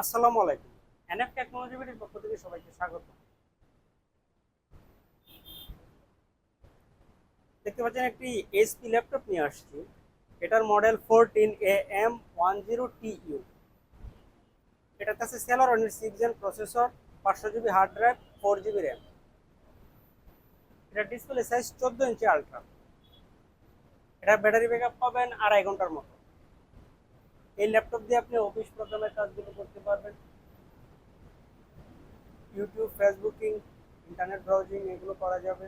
আসসালামু আলাইকুম। NF technology বিডির পক্ষ থেকে সবাইকে স্বাগত। দেখতে পাচ্ছেন একটি এইচপি ল্যাপটপ নিয়ে আসছি। এটার model fourteen A M one zero T U এটার কাছে সেলারনের সিক্স জেন প্রসেসর পাঁচশো GB hard drive four GB RAM এটার ডিসপ্লে সাইজ চোদ্দ ইঞ্চি আলট্রা এটার ব্যাটারি ব্যাকআপ পাবেন আড়াই ঘণ্টার মতো। এই ল্যাপটপ দিয়ে আপনি অফিস প্রোগ্রামের কাজগুলো করতে পারবেন। ইউটিউব ফেসবুকিং ইন্টারনেট ব্রাউজিং এগুলো করা যাবে।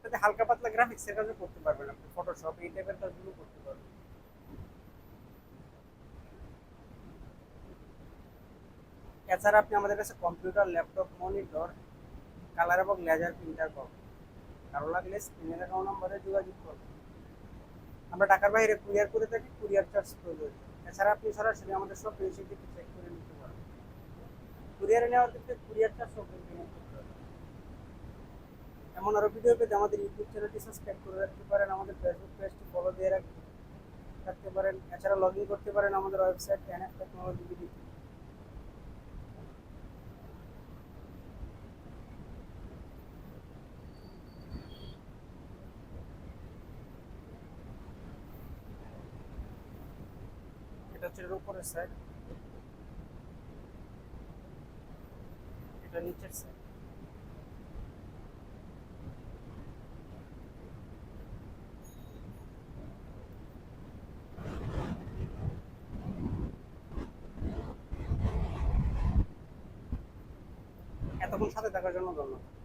তাতে হালকা পাতলা গ্রাফিক্সের কাজও করতে পারবেন আপনি। ফটোশপ এই টাইপের কাজগুলো করতে পারবেন। এছাড়া আপনি আমাদের কাছে কম্পিউটার ল্যাপটপ মনিটর কালার এবং লেজার প্রিন্টার পাবেন। কারও লাগলে স্ক্রিনের অ্যাকাউন্ট নম্বরে যোগাযোগ করবেন আমরা ঢাকার বাইরে কুরিয়ার করে থাকি, কুরিয়ার চার্জ প্রয়োজন এছাড়া আপনি সরাসরি আমাদের সব থেকে চেক করে নিতে পারেন। কুরিয়ারে নেওয়ার ক্ষেত্রে কুরিয়ার চার্জ সব করতে হবে এমন আরও ভিডিও পেতে আমাদের ইউটিউব চ্যানেলটি সাবস্ক্রাইব করে রাখতে পারেন, আমাদের ফেসবুক পেজটি ফলো দিয়ে রাখতে রাখতে পারেন। এছাড়া লগ ইন করতে পারেন আমাদের ওয়েবসাইট এনএফ টেকনোলজি এটা হচ্ছে এর উপরের সাইড এটা নিচের সাইড এতক্ষণ সাথে থাকার জন্য ধন্যবাদ।